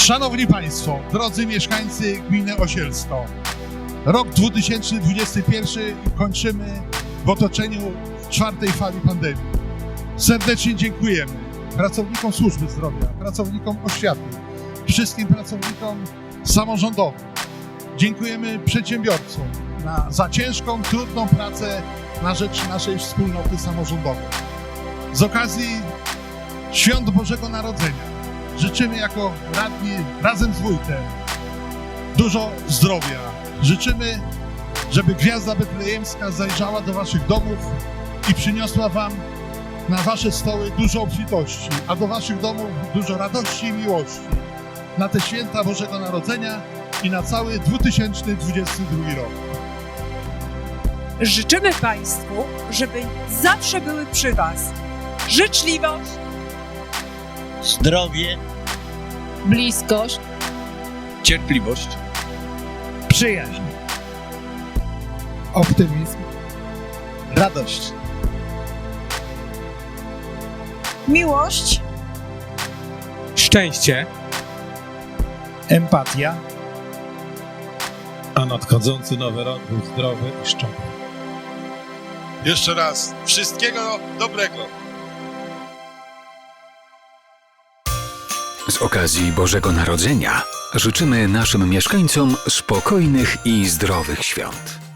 Szanowni Państwo, drodzy mieszkańcy gminy Osielsko, rok 2021 kończymy w otoczeniu czwartej fali pandemii. Serdecznie dziękujemy pracownikom służby zdrowia, pracownikom oświaty, wszystkim pracownikom samorządowym. Dziękujemy przedsiębiorcom na, za ciężką, trudną pracę na rzecz naszej wspólnoty samorządowej. Z okazji Świąt Bożego Narodzenia życzymy jako radni razem z wójtem dużo zdrowia. Życzymy, żeby Gwiazda Betlejemska zajrzała do waszych domów i przyniosła wam na wasze stoły dużo obfitości, a do waszych domów dużo radości i miłości na te święta Bożego Narodzenia i na cały 2022 rok. Życzymy Państwu, żeby zawsze były przy Was życzliwość, zdrowie, bliskość, cierpliwość, przyjaźń, optymizm, radość, miłość, szczęście, empatia, a nadchodzący nowy rok był zdrowy i szczodry. Jeszcze raz wszystkiego dobrego. Z okazji Bożego Narodzenia życzymy naszym mieszkańcom spokojnych i zdrowych świąt.